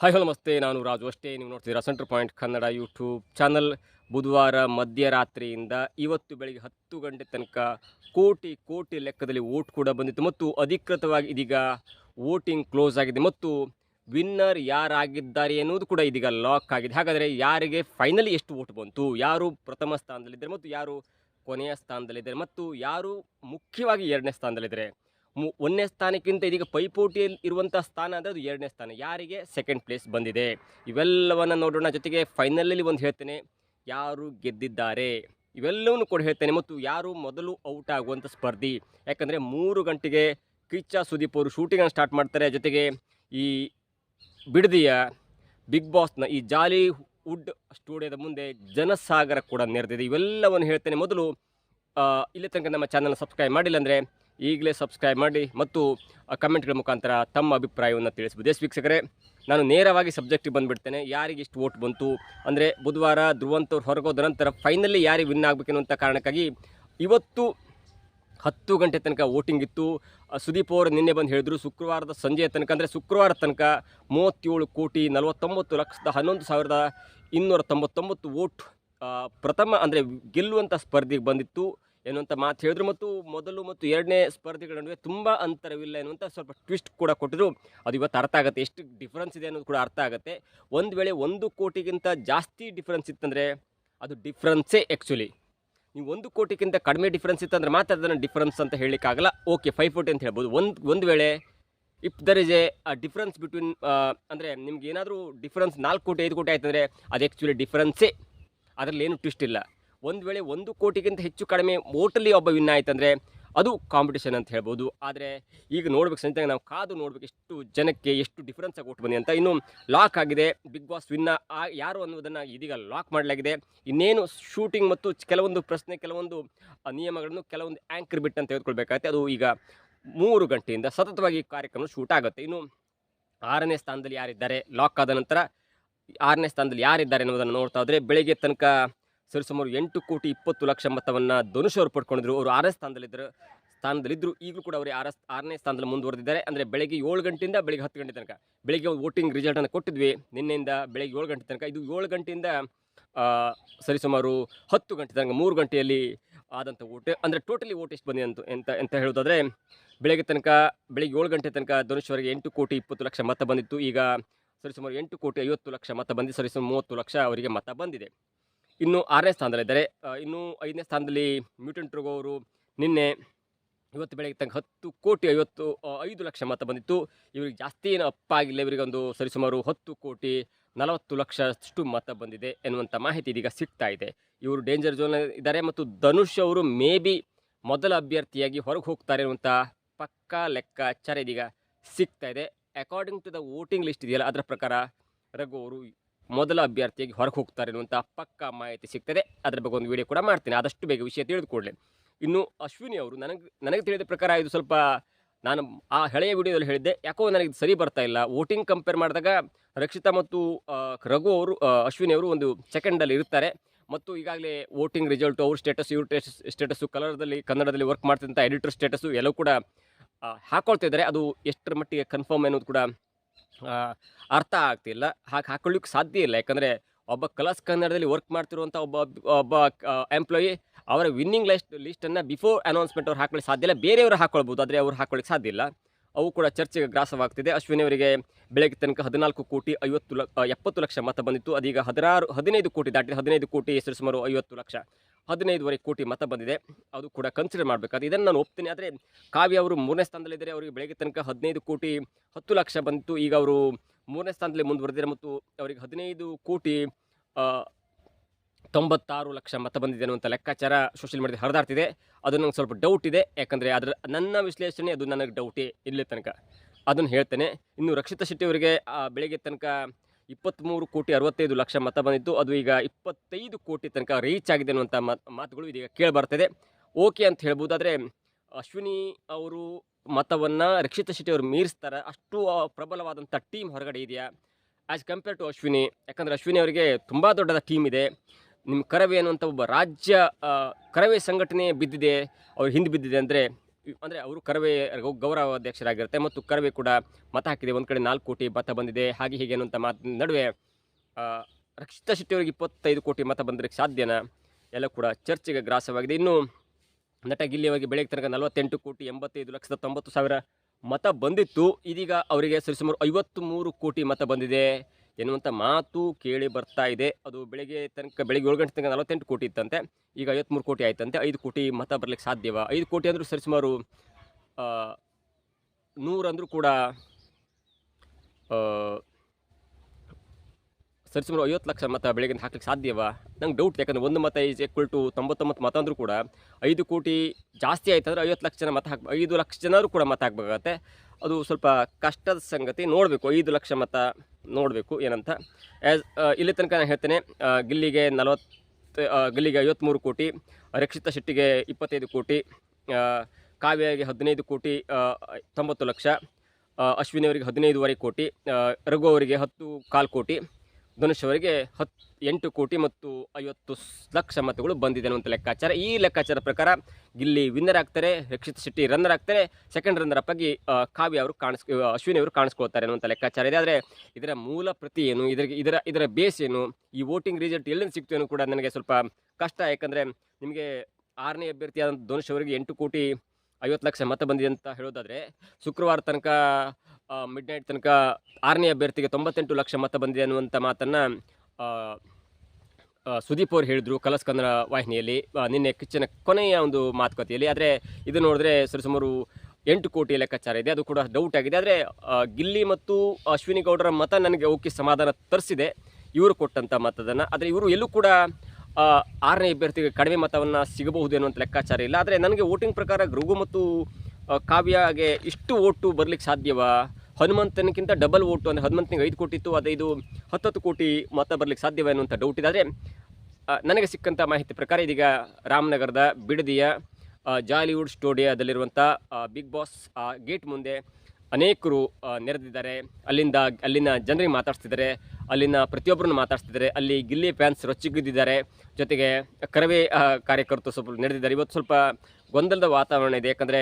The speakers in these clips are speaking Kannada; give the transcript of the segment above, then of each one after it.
ಹಾಯ್ ಹಲೋ ನಮಸ್ತೆ, ನಾನು ರಾಜು ಅಷ್ಟೇ. ನೀವು ನೋಡ್ತಿದ್ದೀರಾ centre point Kannada YouTube channel. ಬುಧವಾರ ಮಧ್ಯರಾತ್ರಿಯಿಂದ ಇವತ್ತು ಬೆಳಗ್ಗೆ ಹತ್ತು ಗಂಟೆ ತನಕ ಕೋಟಿ ಕೋಟಿ ಲೆಕ್ಕದಲ್ಲಿ ವೋಟ್ ಕೂಡ ಬಂದಿತ್ತು. ಮತ್ತು ಅಧಿಕೃತವಾಗಿ ಇದೀಗ ವೋಟಿಂಗ್ ಕ್ಲೋಸ್ ಆಗಿದೆ. ಮತ್ತು ವಿನ್ನರ್ ಯಾರಾಗಿದ್ದಾರೆ ಎನ್ನುವುದು ಕೂಡ ಇದೀಗ ಲಾಕ್ ಆಗಿದೆ. ಹಾಗಾದರೆ ಯಾರಿಗೆ ಫೈನಲಿ ಎಷ್ಟು ವೋಟ್ ಬಂತು? ಯಾರು ಪ್ರಥಮ ಸ್ಥಾನದಲ್ಲಿದ್ದಾರೆ ಮತ್ತು ಯಾರು ಕೊನೆಯ ಸ್ಥಾನದಲ್ಲಿದ್ದಾರೆ? ಮತ್ತು ಯಾರು ಮುಖ್ಯವಾಗಿ ಎರಡನೇ ಸ್ಥಾನದಲ್ಲಿದ್ದಾರೆ? ಒಂದನೇ ಸ್ಥಾನಕ್ಕಿಂತ ಇದೀಗ ಪೈಪೋಟಿಯಲ್ಲಿ ಇರುವಂಥ ಸ್ಥಾನ ಅಂದರೆ ಅದು ಎರಡನೇ ಸ್ಥಾನ. ಯಾರಿಗೆ? ಸೆಕೆಂಡ್ ಪ್ಲೇಸ್ ಬಂದಿದೆ. ಇವೆಲ್ಲವನ್ನು ನೋಡೋಣ. ಜೊತೆಗೆ ಫೈನಲಲ್ಲಿ ಒಂದು ಹೇಳ್ತೇನೆ. ಯಾರು ಗೆದ್ದಿದ್ದಾರೆ? ಇವೆಲ್ಲವನ್ನು ಕೂಡ ಹೇಳ್ತೇನೆ. ಮತ್ತು ಯಾರು ಮೊದಲು ಔಟ್ ಆಗುವಂಥ ಸ್ಪರ್ಧಿ? ಯಾಕಂದರೆ ಮೂರು ಗಂಟೆಗೆ ಕಿಚ್ಚ ಸುದೀಪ್ ಅವರು ಶೂಟಿಂಗನ್ನು ಸ್ಟಾರ್ಟ್ ಮಾಡ್ತಾರೆ. ಜೊತೆಗೆ ಈ ಬಿಡದಿಯ ಬಿಗ್ ಬಾಸ್ನ ಈ ಜಾಲಿ ವುಡ್ ಸ್ಟುಡಿಯೋದ ಮುಂದೆ ಜನಸಾಗರ ಕೂಡ ನೆರೆದಿದೆ. ಇವೆಲ್ಲವನ್ನು ಹೇಳ್ತೇನೆ. ಮೊದಲು ಇಲ್ಲೇ ತನಕ ನಮ್ಮ ಚಾನಲ್ ಸಬ್ಸ್ಕ್ರೈಬ್ ಮಾಡಿಲ್ಲ ಅಂದರೆ ಈಗಲೇ ಸಬ್ಸ್ಕ್ರೈಬ್ ಮಾಡಿ ಮತ್ತು ಕಮೆಂಟ್ಗಳ ಮುಖಾಂತರ ತಮ್ಮ ಅಭಿಪ್ರಾಯವನ್ನು ತಿಳಿಸ್ಬೋದು. ಎಸ್ ವೀಕ್ಷಕರೇ, ನಾನು ನೇರವಾಗಿ ಸಬ್ಜೆಕ್ಟಿಗೆ ಬಂದುಬಿಡ್ತೇನೆ. ಯಾರಿಗೆ ಇಷ್ಟು ವೋಟ್ ಬಂತು? ಅಂದರೆ, ಬುಧವಾರ ಧ್ರುವಂತವ್ರು ಹೊರಗೋದ ನಂತರ ಫೈನಲಿ ಯಾರಿಗೆ ವಿನ್ ಆಗಬೇಕೆನ್ನುವಂಥ ಕಾರಣಕ್ಕಾಗಿ ಇವತ್ತು ಹತ್ತು ಗಂಟೆ ತನಕ ವೋಟಿಂಗ್ ಇತ್ತು. ಸುದೀಪ್ ಅವರು ನಿನ್ನೆ ಬಂದು ಹೇಳಿದ್ರು, ಶುಕ್ರವಾರದ ಸಂಜೆಯ ತನಕ, ಅಂದರೆ ಶುಕ್ರವಾರ ತನಕ ಮೂವತ್ತೇಳು ಕೋಟಿ ನಲವತ್ತೊಂಬತ್ತು ಲಕ್ಷದ ಹನ್ನೊಂದು ಸಾವಿರದ ಇನ್ನೂರ ತೊಂಬತ್ತೊಂಬತ್ತು ವೋಟ್ ಪ್ರಥಮ, ಅಂದರೆ ಗೆಲ್ಲುವಂಥ ಸ್ಪರ್ಧೆಗೆ ಬಂದಿತ್ತು. ಎನ್ನುವಂಥ ಮಾತು ಹೇಳಿದ್ರು. ಮತ್ತು ಮೊದಲು ಮತ್ತು ಎರಡನೇ ಸ್ಪರ್ಧೆಗಳ ನಡುವೆ ತುಂಬ ಅಂತರವಿಲ್ಲ ಎನ್ನುವಂಥ ಸ್ವಲ್ಪ ಟ್ವಿಸ್ಟ್ ಕೂಡ ಕೊಟ್ಟರು ಅದು ಇವತ್ತು ಅರ್ಥ ಆಗುತ್ತೆ. ಎಷ್ಟು ಡಿಫ್ರೆನ್ಸ್ ಇದೆ ಅನ್ನೋದು ಕೂಡ ಅರ್ಥ ಆಗುತ್ತೆ. ಒಂದು ವೇಳೆ ಒಂದು ಕೋಟಿಗಿಂತ ಜಾಸ್ತಿ ಡಿಫ್ರೆನ್ಸ್ ಇತ್ತಂದರೆ ಅದು ಡಿಫ್ರೆನ್ಸೇ ಆ್ಯಕ್ಚುಲಿ ನೀವು ಒಂದು ಕೋಟಿಗಿಂತ ಕಡಿಮೆ ಡಿಫ್ರೆನ್ಸ್ ಇತ್ತಂದ್ರೆ ಮಾತ್ರ ಅದನ್ನು ಡಿಫ್ರೆನ್ಸ್ ಅಂತ ಹೇಳಲಿಕ್ಕಾಗಲ್ಲ. ಓಕೆ ಫೈವ್ ಫೋರ್ಟಿ ಅಂತ ಹೇಳ್ಬೋದು. ಒಂದು ಒಂದು ವೇಳೆ if there is a difference between ಅಂದರೆ ನಿಮ್ಗೆ ಏನಾದರೂ ಡಿಫ್ರೆನ್ಸ್ ನಾಲ್ಕು ಕೋಟಿ, ಐದು ಕೋಟಿ ಆಯ್ತಂದರೆ ಅದು ಆ್ಯಕ್ಚುಲಿ ಡಿಫ್ರೆನ್ಸೇ ಅದರಲ್ಲಿ ಏನು ಟ್ವಿಸ್ಟ್ ಇಲ್ಲ. ಒಂದು ವೇಳೆ ಒಂದು ಕೋಟಿಗಿಂತ ಹೆಚ್ಚು ಕಡಿಮೆ ಓಟಲ್ಲಿ ಒಬ್ಬ ವಿನ್ ಆಯ್ತಂದರೆ ಅದು ಕಾಂಪಿಟೇಷನ್ ಅಂತ ಹೇಳ್ಬೋದು. ಆದರೆ ಈಗ ನೋಡ್ಬೇಕು ಸಂಜೆ ನಾವು ಕಾದು ನೋಡ್ಬೇಕು ಎಷ್ಟು ಜನಕ್ಕೆ ಎಷ್ಟು ಡಿಫ್ರೆನ್ಸ್ ಆಗಿ ಓಟ್ ಬಂದಿದೆ ಅಂತ. ಇನ್ನು ಲಾಕ್ ಆಗಿದೆ ಬಿಗ್ ಬಾಸ್ ವಿನ್ನ ಯಾರು ಅನ್ನೋದನ್ನು ಇದೀಗ ಲಾಕ್ ಮಾಡಲಾಗಿದೆ. ಇನ್ನೇನು ಶೂಟಿಂಗ್ ಮತ್ತು ಕೆಲವೊಂದು ಪ್ರಶ್ನೆ, ಕೆಲವೊಂದು ನಿಯಮಗಳನ್ನು ಕೆಲವೊಂದು ಆ್ಯಂಕರ್ ಅಂತ ತೆಗೆದುಕೊಳ್ಬೇಕಾಗತ್ತೆ. ಅದು ಈಗ ಮೂರು ಗಂಟೆಯಿಂದ ಸತತವಾಗಿ ಕಾರ್ಯಕ್ರಮ ಶೂಟ್ ಆಗುತ್ತೆ. ಇನ್ನು ಆರನೇ ಸ್ಥಾನದಲ್ಲಿ ಯಾರಿದ್ದಾರೆ? ಲಾಕ್ ಆದ ನಂತರ ಆರನೇ ಸ್ಥಾನದಲ್ಲಿ ಯಾರಿದ್ದಾರೆ ಅನ್ನೋದನ್ನು ನೋಡ್ತಾ ಹೋದರೆ ಬೆಳಗ್ಗೆ ತನಕ ಸರಿಸುಮಾರು ಎಂಟು ಕೋಟಿ ಇಪ್ಪತ್ತು ಲಕ್ಷ ಮತವನ್ನು ಧನುಷ್ ಅವರು ಪಡ್ಕೊಂಡಿದ್ರು. ಅವರು ಆರನೇ ಸ್ಥಾನದಲ್ಲಿದ್ದರು. ಸ್ಥಾನದಲ್ಲಿದ್ದರು ಈಗಲೂ ಕೂಡ ಅವರು ಆರ ಆರನೇ ಸ್ಥಾನದಲ್ಲಿ ಮುಂದುವರೆದಿದ್ದಾರೆ. ಅಂದರೆ ಬೆಳಗ್ಗೆ ಏಳು ಗಂಟೆಯಿಂದ ಬೆಳಗ್ಗೆ ಹತ್ತು ಗಂಟೆ ತನಕ. ಬೆಳಗ್ಗೆ ವೋಟಿಂಗ್ ರಿಸಲ್ಟನ್ನು ಕೊಟ್ಟಿದ್ವಿ. ನಿನ್ನೆಯಿಂದ ಬೆಳಗ್ಗೆ ಏಳು ಗಂಟೆ ತನಕ. ಇದು ಏಳು ಗಂಟೆಯಿಂದ ಸರಿಸುಮಾರು ಹತ್ತು ಗಂಟೆ ತನಕ, ಮೂರು ಗಂಟೆಯಲ್ಲಿ ಆದಂಥ ಓಟ್ ಅಂದರೆ ಟೋಟಲಿ ವೋಟ್ ಎಷ್ಟು ಬಂದಿದೆ ಅಂತ ಎಂತ ಎಂತ ಹೇಳೋದಾದರೆ ಬೆಳಗ್ಗೆ ತನಕ, ಬೆಳಗ್ಗೆ ಏಳು ಗಂಟೆ ತನಕ ಧನುಷ್ ಅವರಿಗೆ ಎಂಟು ಕೋಟಿ ಇಪ್ಪತ್ತು ಲಕ್ಷ ಮತ ಬಂದಿತ್ತು. ಈಗ ಸರಿಸುಮಾರು ಎಂಟು ಕೋಟಿ ಐವತ್ತು ಲಕ್ಷ ಮತ ಬಂದು ಸರಿಸುಮಾರು ಮೂವತ್ತು ಲಕ್ಷ ಅವರಿಗೆ ಮತ ಬಂದಿದೆ. ಇನ್ನು ಆರನೇ ಸ್ಥಾನದಲ್ಲಿದ್ದಾರೆ ಇನ್ನು ಐದನೇ ಸ್ಥಾನದಲ್ಲಿ ಮ್ಯೂಟೆಂಟ್ ರೋಗೋ ಅವರು ನಿನ್ನೆ ಇವತ್ತು ಬೆಳಗ್ಗೆ ತನಕ ಹತ್ತು ಕೋಟಿ ಐವತ್ತು ಐದು ಲಕ್ಷ ಮತ ಬಂದಿತ್ತು. ಇವರಿಗೆ ಜಾಸ್ತಿ ಏನು ಅಪ್ಪ ಆಗಿಲ್ಲ, ಇವರಿಗೆ ಒಂದು ಸರಿಸುಮಾರು ಹತ್ತು ಕೋಟಿ ನಲವತ್ತು ಲಕ್ಷಷ್ಟು ಮತ ಬಂದಿದೆ ಎನ್ನುವಂಥ ಮಾಹಿತಿ ಇದೀಗ ಸಿಗ್ತಾ ಇದೆ. ಇವರು ಡೇಂಜರ್ ಝೋನ್ ಇದ್ದಾರೆ ಮತ್ತು ಧನುಷ್ ಅವರು ಮೇ ಬಿ ಮೊದಲ ಅಭ್ಯರ್ಥಿಯಾಗಿ ಹೊರಗೆ ಹೋಗ್ತಾರೆ ಅನ್ನುವಂಥ ಪಕ್ಕಾ ಲೆಕ್ಕಾಚಾರ ಇದೀಗ ಸಿಗ್ತಾ ಇದೆ. According to the voting list ಇದೆಯಲ್ಲ, ಅದರ ಪ್ರಕಾರ ರಘು ಅವರು ಮೊದಲ ಅಭ್ಯರ್ಥಿಯಾಗಿ ಹೊರಗೆ ಹೋಗ್ತಾರೆ ಅನ್ನುವಂಥ ಪಕ್ಕಾ ಮಾಹಿತಿ ಸಿಗ್ತದೆ. ಅದರ ಬಗ್ಗೆ ಒಂದು ವಿಡಿಯೋ ಕೂಡ ಮಾಡ್ತೀನಿ. ಆದಷ್ಟು ಬೇಗ ವಿಷಯ ತಿಳಿದುಕೊಳ್ಳಿ ಇನ್ನು ಅಶ್ವಿನಿ ಅವರು ನನಗೆ ನನಗೆ ತಿಳಿದ ಪ್ರಕಾರ ಇದು ಸ್ವಲ್ಪ ನಾನು ಆ ಹಳೆಯ ವಿಡಿಯೋದಲ್ಲಿ ಹೇಳಿದ್ದೆ. ಯಾಕೋ ನನಗೆ ಸರಿ ಬರ್ತಾ ಇಲ್ಲ. ವೋಟಿಂಗ್ ಕಂಪೇರ್ ಮಾಡಿದಾಗ ರಕ್ಷಿತಾ ಮತ್ತು ರಘು ಅವರು ಅಶ್ವಿನಿ ಅವರು ಒಂದು ಸೆಕೆಂಡಲ್ಲಿ ಇರ್ತಾರೆ. ಮತ್ತು ಈಗಾಗಲೇ ವೋಟಿಂಗ್ ರಿಸಲ್ಟು ಅವ್ರ ಸ್ಟೇಟಸ್ ಇವ್ರ ಸ್ಟೇಟಸ್ಸು ಕನ್ನಡದಲ್ಲಿ ಕನ್ನಡದಲ್ಲಿ ವರ್ಕ್ ಮಾಡ್ತಿದ್ದಂಥ ಎಡಿಟರ್ ಸ್ಟೇಟಸ್ಸು ಎಲ್ಲವೂ ಕೂಡ ಹಾಕೊಳ್ತಿದ್ದಾರೆ. ಅದು ಎಷ್ಟರ ಮಟ್ಟಿಗೆ ಕನ್ಫರ್ಮ್ ಅನ್ನೋದು ಕೂಡ ಅರ್ಥ ಆಗ್ತಿಲ್ಲ. ಹಾಗೆ ಹಾಕೊಳ್ಳಿಕ್ಕೆ ಸಾಧ್ಯ ಇಲ್ಲ. ಯಾಕಂದರೆ ಒಬ್ಬ ಕಲರ್ಸ್ ಕನ್ನಡದಲ್ಲಿ ವರ್ಕ್ ಮಾಡ್ತಿರುವಂಥ ಒಬ್ಬ ಒಬ್ಬ ಎಂಪ್ಲಾಯಿ ಅವರ ವಿನ್ನಿಂಗ್ ಲಿಸ್ಟ್ ಲಿಸ್ಟನ್ನು ಬಿಫೋರ್ ಅನೌನ್ಸ್ಮೆಂಟ್ ಅವ್ರು ಹಾಕೊಳ್ಳಿ ಸಾಧ್ಯ ಇಲ್ಲ. ಬೇರೆಯವರು ಹಾಕೊಳ್ಬೋದು, ಆದರೆ ಅವರು ಹಾಕೊಳ್ಳಿಕ್ಕೆ ಸಾಧ್ಯ ಇಲ್ಲ. ಅವು ಕೂಡ ಚರ್ಚೆಗೆ ಗ್ರಾಸವಾಗ್ತಿದೆ. ಅಶ್ವಿನಿ ಅವರಿಗೆ ಬೆಳಗ್ಗೆ ತನಕ ಹದಿನಾಲ್ಕು ಕೋಟಿ ಐವತ್ತು ಲ ಎಪ್ಪತ್ತು ಲಕ್ಷ ಮತ ಬಂದಿತ್ತು. ಅದೀಗ ಹದಿನಾರು, ಹದಿನೈದು ಕೋಟಿ ದಾಟಿ ಹದಿನೈದು ಕೋಟಿ ಹೆಸರು ಸುಮಾರು ಐವತ್ತು ಲಕ್ಷ. ಹದಿನೈದುವರೆ ಕೋಟಿ ಮತ ಬಂದಿದೆ. ಅದು ಕೂಡ ಕನ್ಸಿಡರ್ ಮಾಡಬೇಕಾದ್ರೆ ಇದನ್ನು ನಾನು ಒಪ್ತೀನಿ. ಆದರೆ ಕಾವ್ಯ ಅವರು ಮೂರನೇ ಸ್ಥಾನದಲ್ಲಿದ್ದರೆ. ಅವರಿಗೆ ಬೆಳಗ್ಗೆ ತನಕ ಹದಿನೈದು ಕೋಟಿ ಹತ್ತು ಲಕ್ಷ ಬಂತು. ಈಗ ಅವರು ಮೂರನೇ ಸ್ಥಾನದಲ್ಲಿ ಮುಂದುವರೆದಿದ್ದಾರೆ ಮತ್ತು ಅವರಿಗೆ ಹದಿನೈದು ಕೋಟಿ ತೊಂಬತ್ತಾರು ಲಕ್ಷ ಮತ ಬಂದಿದೆ ಅನ್ನುವಂಥ ಲೆಕ್ಕಾಚಾರ ಸೋಷಿಯಲ್ ಮೀಡಿಯಾದಲ್ಲಿ ಹರಿದಾಡ್ತಿದೆ. ಅದು ನಂಗೆ ಸ್ವಲ್ಪ ಡೌಟ್ ಇದೆ. ಯಾಕಂದರೆ ಅದರ ನನ್ನ ವಿಶ್ಲೇಷಣೆ ಅದು ನನಗೆ ಡೌಟೇ ಇಲ್ಲೇ ತನಕ. ಅದನ್ನು ಹೇಳ್ತೇನೆ. ಇನ್ನು ರಕ್ಷಿತಾ ಶೆಟ್ಟಿ ಅವರಿಗೆ ಬೆಳಗ್ಗೆ ತನಕ ಇಪ್ಪತ್ತ್ಮೂರು ಕೋಟಿ ಅರವತ್ತೈದು ಲಕ್ಷ ಮತ ಬಂದಿತ್ತು. ಅದು ಈಗ ಇಪ್ಪತ್ತೈದು ಕೋಟಿ ತನಕ ರೀಚ್ ಆಗಿದೆ ಅನ್ನುವಂಥ ಮಾತ್ ಮಾತುಗಳು ಇದೀಗ ಕೇಳಿ ಬರ್ತಿದೆ. ಓಕೆ ಅಂತ ಹೇಳ್ಬೋದಾದರೆ, ಅಶ್ವಿನಿ ಅವರು ಮತವನ್ನು ರಕ್ಷಿತಾ ಶೆಟ್ಟಿ ಅವರು ಮೀರಿಸ್ತಾರೆ. ಅಷ್ಟು ಪ್ರಬಲವಾದಂಥ ಟೀಮ್ ಹೊರಗಡೆ ಇದೆಯಾ? ಆ್ಯಸ್ ಕಂಪೇರ್ ಟು ಅಶ್ವಿನಿ, ಯಾಕಂದರೆ ಅಶ್ವಿನಿ ಅವರಿಗೆ ತುಂಬ ದೊಡ್ಡದ ಟೀಮ್ ಇದೆ. ನಿಮ್ಮ ಕರವೇ ಅನ್ನುವಂಥ ಒಬ್ಬ ರಾಜ್ಯ ಕರವೇ ಸಂಘಟನೆ ಬಿದ್ದಿದೆ, ಅವ್ರು ಹಿಂದೆ ಬಿದ್ದಿದೆ ಅಂದರೆ ಅಂದರೆ ಅವರು ಕರವೇ ಗೌರವ ಅಧ್ಯಕ್ಷರಾಗಿರುತ್ತೆ ಮತ್ತು ಕರವೇ ಕೂಡ ಮತ ಹಾಕಿದೆ. ಒಂದು ಕಡೆ ನಾಲ್ಕು ಕೋಟಿ ಮತ ಬಂದಿದೆ. ಹಾಗೆ ಹೀಗೆ ಅನ್ನುವಂಥ ಮಾತು, ನಡುವೆ ರಕ್ಷಿತ ರಕ್ಷಿತಾ ಶೆಟ್ಟಿ ಅವರಿಗೆ ಇಪ್ಪತ್ತೈದು ಕೋಟಿ ಮತ ಬಂದಕ್ಕೆ ಸಾಧ್ಯನಾ? ಎಲ್ಲ ಕೂಡ ಚರ್ಚೆಗೆ ಗ್ರಾಸವಾಗಿದೆ. ಇನ್ನು ನಟ ಗಿಲ್ಲಿಯವಾಗಿ ಬೆಳಗ್ಗೆ ತನಕ ನಲವತ್ತೆಂಟು ಕೋಟಿ ಎಂಬತ್ತೈದು ಲಕ್ಷದ ತೊಂಬತ್ತು ಸಾವಿರ ಮತ ಬಂದಿತ್ತು. ಇದೀಗ ಅವರಿಗೆ ಸರಿಸುಮಾರು ಐವತ್ತು ಮೂರು ಕೋಟಿ ಮತ ಬಂದಿದೆ. ಎನ್ನುವಂಥ ಮಾತು ಕೇಳಿ ಬರ್ತಾ ಇದೆ. ಅದು ಬೆಳಗ್ಗೆ ತನಕ, ಬೆಳಗ್ಗೆ ಏಳು ಗಂಟೆ ತನಕ ನಲವತ್ತೆಂಟು ಕೋಟಿ ಇತ್ತಂತೆ. ಈಗ ಐವತ್ತ್ಮೂರು ಕೋಟಿ ಆಯ್ತಂತೆ. ಐದು ಕೋಟಿ ಮತ ಬರಲಿಕ್ಕೆ ಸಾಧ್ಯವ. ಐದು ಕೋಟಿ ಅಂದರೂ ಸರಿಸುಮಾರು ಸುಮಾರು ನೂರಂದರೂ ಕೂಡ ಸರಿಸುಮಾರು ಐವತ್ತು ಲಕ್ಷ ಮತ ಬೆಳಗ್ಗೆ ಹಾಕ್ಲಿಕ್ಕೆ ಸಾಧ್ಯವಾ? ನಂಗೆ ಡೌಟ್ ಯಾಕಂದ್ರೆ ಒಂದು ಮತ ಈಸ್ ಈಕ್ವಲ್ ಟು ತೊಂಬತ್ತೊಂಬತ್ತು ಮತ ಅಂದರೂ ಕೂಡ ಐದು ಕೋಟಿ ಜಾಸ್ತಿ ಆಯ್ತು ಅಂದರೆ ಐವತ್ತು ಲಕ್ಷ ಜನ ಮತ ಹಾಕಿ ಐದು ಲಕ್ಷ ಜನರು ಕೂಡ ಮತ ಹಾಕಬೇಕಾಗತ್ತೆ. ಅದು ಸ್ವಲ್ಪ ಕಷ್ಟದ ಸಂಗತಿ, ನೋಡಬೇಕು, ಐದು ಲಕ್ಷ ಮತ ನೋಡಬೇಕು ಏನಂತ. ಆ್ಯಸ್ ಇಲ್ಲಿ ತನಕ ನಾನು ಹೇಳ್ತೇನೆ ಗಿಲ್ಲಿಗೆ ನಲವತ್ತು ಗಿಲ್ಲಿಗೆ ಐವತ್ತ್ಮೂರು ಕೋಟಿ, ರಕ್ಷಿತಾ ಶೆಟ್ಟಿಗೆ ಇಪ್ಪತ್ತೈದು ಕೋಟಿ ಕಾವ್ಯಗೆ ಹದಿನೈದು ಕೋಟಿ ತೊಂಬತ್ತು ಲಕ್ಷ ಅಶ್ವಿನಿಯವರಿಗೆ ಹದಿನೈದುವರೆ ಕೋಟಿ ರಘು ಅವರಿಗೆ ಹತ್ತು ಕಾಲು ಕೋಟಿ ಧನುಷ್ ಅವರಿಗೆ ಹತ್ತು ಎಂಟು ಕೋಟಿ ಮತ್ತು ಐವತ್ತು ಲಕ್ಷ ಮತಗಳು ಬಂದಿದೆ ಅನ್ನುವಂಥ ಲೆಕ್ಕಾಚಾರ. ಈ ಲೆಕ್ಕಾಚಾರ ಪ್ರಕಾರ ಗಿಲ್ಲಿ ವಿನ್ನರ್ ಆಗ್ತಾರೆ, ರಕ್ಷಿತ್ ಶೆಟ್ಟಿ ರನ್ನರ್ ಆಗ್ತಾರೆ ಸೆಕೆಂಡ್ ರನ್ನರ್ ಅಪ್ಪಾಗಿ ಕಾವ್ಯ ಅವರು ಕಾಣಿಸ್ ಅಶ್ವಿನಿ ಅವರು ಕಾಣಿಸ್ಕೊಳ್ತಾರೆ ಅನ್ನುವಂಥ ಲೆಕ್ಕಾಚಾರ ಇದೆ. ಆದರೆ ಇದರ ಮೂಲ ಪ್ರತಿ ಏನು ಇದರ ಇದರ ಇದರ ಬೇಸ್ ಏನು, ಈ ವೋಟಿಂಗ್ ರಿಸಲ್ಟ್ ಎಲ್ಲಿಂದ ಸಿಕ್ತು ಏನು ಕೂಡ ನನಗೆ ಸ್ವಲ್ಪ ಕಷ್ಟ. ಯಾಕಂದರೆ ನಿಮಗೆ ಆರನೇ ಅಭ್ಯರ್ಥಿಯಾದಂಥ ಧನುಷ್ ಅವರಿಗೆ ಎಂಟು ಕೋಟಿ ಐವತ್ತು ಲಕ್ಷ ಮತ ಬಂದಿದೆ ಅಂತ ಹೇಳೋದಾದರೆ ಶುಕ್ರವಾರ ತನಕ ಮಿಡ್ ನೈಟ್ ತನಕ ಆರನೇ ಅಭ್ಯರ್ಥಿಗೆ ತೊಂಬತ್ತೆಂಟು ಲಕ್ಷ ಮತ ಬಂದಿದೆ ಅನ್ನುವಂಥ ಮಾತನ್ನು ಸುದೀಪ್ ಅವರು ಹೇಳಿದರು ಕಲಸ್ ಕನ್ನಡ ವಾಹಿನಿಯಲ್ಲಿ ನಿನ್ನೆ ಕಿಚ್ಚನ ಕೊನೆಯ ಒಂದು ಮಾತುಕತೆಯಲ್ಲಿ. ಆದರೆ ಇದು ನೋಡಿದ್ರೆ ಸರಿಸುಮಾರು ಎಂಟು ಕೋಟಿ ಲೆಕ್ಕಾಚಾರ ಇದೆ. ಅದು ಕೂಡ ಡೌಟ್ ಆಗಿದೆ. ಆದರೆ ಗಿಲ್ಲಿ ಮತ್ತು ಅಶ್ವಿನಿ ಗೌಡರ ಮತ ನನಗೆ ಓಕೆ ಸಮಾಧಾನ ತರಿಸಿದೆ. ಇವರು ಕೊಟ್ಟಂಥ ಮತದನ್ನು. ಆದರೆ ಇವರು ಎಲ್ಲೂ ಕೂಡ ಆರನೇ ಅಭ್ಯರ್ಥಿಗೆ ಕಡಿಮೆ ಮತವನ್ನು ಸಿಗಬಹುದು ಎನ್ನುವಂಥ ಲೆಕ್ಕಾಚಾರ ಇಲ್ಲ. ಆದರೆ ನನಗೆ ವೋಟಿಂಗ್ ಪ್ರಕಾರ ಗೃಗು ಮತ್ತು ಕಾವ್ಯಗೆ ಇಷ್ಟು ಓಟು ಬರಲಿಕ್ಕೆ ಸಾಧ್ಯವಾ? ಹನುಮಂತನಿಗಿಂತ ಡಬಲ್ ಓಟು ಅಂದರೆ ಹನುಮಂತನಿಗೆ ಐದು ಕೋಟಿ ಇತ್ತು ಅದೈದು ಹತ್ತತ್ತು ಕೋಟಿ ಮತ ಬರಲಿಕ್ಕೆ ಸಾಧ್ಯವ ಎನ್ನುವಂಥ ಡೌಟ್ ಇದೆ ಆದರೆ ನನಗೆ ಸಿಕ್ಕಂಥ ಮಾಹಿತಿ ಪ್ರಕಾರ ಇದೀಗ ರಾಮನಗರದ ಬಿಡದಿಯ ಜಾಲಿವುಡ್ ಸ್ಟುಡಿಯೋದಲ್ಲಿರುವಂಥ ಬಿಗ್ ಬಾಸ್ ಗೇಟ್ ಮುಂದೆ ಅನೇಕರು ನೆರೆದಿದ್ದಾರೆ. ಅಲ್ಲಿಂದ, ಅಲ್ಲಿನ ಜನರಿಗೆ ಮಾತಾಡ್ಸ್ತಿದ್ದಾರೆ. ಅಲ್ಲಿನ ಪ್ರತಿಯೊಬ್ಬರನ್ನು ಮಾತಾಡ್ತಿದ್ದಾರೆ ಅಲ್ಲಿ ಗಿಲ್ಲಿ ಫ್ಯಾನ್ಸ್ ರೊಚ್ಚಿಗಿದ್ದಿದ್ದಾರೆ. ಜೊತೆಗೆ ಕರವೇ ಕಾರ್ಯಕರ್ತರು ಸ್ವಲ್ಪ ನಡೆದಿದ್ದಾರೆ. ಇವತ್ತು ಸ್ವಲ್ಪ ಗೊಂದಲದ ವಾತಾವರಣ ಇದೆ. ಯಾಕಂದರೆ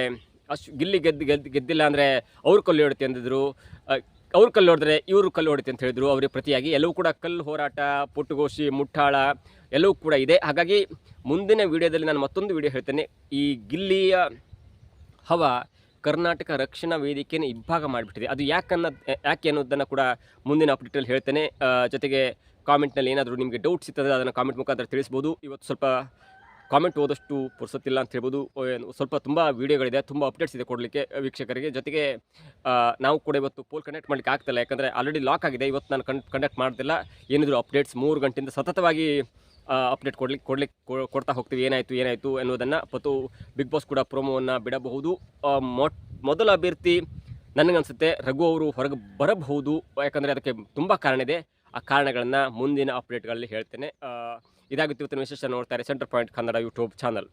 ಅಷ್ಟು ಗಿಲ್ಲಿ ಗೆದ್ದು ಗೆದ್ದು, ಗೆದ್ದಿಲ್ಲ ಅಂದರೆ ಅವ್ರು ಕಲ್ಲು ಹೊಡಿತೆ ಅಂದಿದ್ರು. ಅವ್ರು ಕಲ್ಲು ಹೊಡೆದ್ರೆ ಇವರು ಕಲ್ಲು ಹೊಡಿತೆ ಅಂತ ಹೇಳಿದ್ರು ಅವರಿಗೆ ಪ್ರತಿಯಾಗಿ. ಎಲ್ಲವೂ ಕೂಡ ಕಲ್ಲು ಹೋರಾಟ ಪುಟ್ಟುಗೋಶಿ ಮುಟ್ಟಾಳ ಎಲ್ಲವೂ ಕೂಡ ಇದೆ. ಹಾಗಾಗಿ ಮುಂದಿನ ವಿಡಿಯೋದಲ್ಲಿ ನಾನು ಮತ್ತೊಂದು ವಿಡಿಯೋ ಹೇಳ್ತೇನೆ. ಈ ಗಿಲ್ಲಿಯ ಹವ ಕರ್ನಾಟಕ ರಕ್ಷಣಾ ವೇದಿಕೆಯನ್ನು ಇಬ್ಬಾಗ ಮಾಡಿಬಿಟ್ಟಿದೆ. ಅದು ಯಾಕನ್ನ ಯಾಕೆ ಅನ್ನೋದನ್ನು ಕೂಡ ಮುಂದಿನ ಅಪ್ಡೇಟಲ್ಲಿ ಹೇಳ್ತೇನೆ. ಜೊತೆಗೆ ಕಾಮೆಂಟ್ನಲ್ಲಿ ಏನಾದರೂ ನಿಮಗೆ ಡೌಟ್ ಸಿಗ್ತದೆ, ಅದನ್ನು ಕಾಮೆಂಟ್ ಮುಖಾಂತರ ತಿಳಿಸ್ಬೋದು. ಇವತ್ತು ಸ್ವಲ್ಪ ಕಾಮೆಂಟ್ ಓದಷ್ಟು ಪುರ್ಸೊತ್ತಿಲ್ಲ ಅಂತ ಹೇಳ್ಬೋದು. ಸ್ವಲ್ಪ ತುಂಬ ವೀಡಿಯೋಗಳಿದೆ ತುಂಬ ಅಪ್ಡೇಟ್ಸ್ ಇದೆ ಕೊಡಲಿಕ್ಕೆ ವೀಕ್ಷಕರಿಗೆ. ಜೊತೆಗೆ ನಾವು ಕೂಡ ಇವತ್ತು ಪೋಲ್ ಕಂಡಕ್ಟ್ ಮಾಡಲಿಕ್ಕೆ ಆಗ್ತಿಲ್ಲ ಯಾಕಂದರೆ ಆಲ್ರೆಡಿ ಲಾಕ್ ಆಗಿದೆ. ಇವತ್ತು ನಾನು ಕಂಡಕ್ಟ್ ಮಾಡ್ತಿಲ್ಲ. ಏನಿದ್ರು ಅಪ್ಡೇಟ್ಸ್ ಮೂರು ಗಂಟೆಯಿಂದ ಸತತವಾಗಿ ಅಪ್ಡೇಟ್ ಕೊಡ್ಲಿಕ್ಕೆ ಕೊಡ್ಲಿಕ್ಕೆ ಕೊಡ್ತಾ ಹೋಗ್ತೀವಿ. ಏನಾಯಿತು ಏನಾಯಿತು ಎನ್ನುವುದನ್ನು ಮತ್ತು ಬಿಗ್ ಬಾಸ್ ಕೂಡ ಪ್ರೋಮೋವನ್ನು ಬಿಡಬಹುದು. ಮೊದಲ ಅಭ್ಯರ್ಥಿ ನನಗನ್ಸುತ್ತೆ, ರಘು ಅವರು ಹೊರಗೆ ಬರಬಹುದು. ಯಾಕಂದರೆ ಅದಕ್ಕೆ ತುಂಬ ಕಾರಣ ಇದೆ. ಆ ಕಾರಣಗಳನ್ನು ಮುಂದಿನ ಅಪ್ಡೇಟ್ಗಳಲ್ಲಿ ಹೇಳ್ತೇನೆ. ಇದಾಗಿತ್ತು ಇವತ್ತಿನ ವಿಶೇಷ ನೋಡ್ತಾರೆ centre point Kannada YouTube channel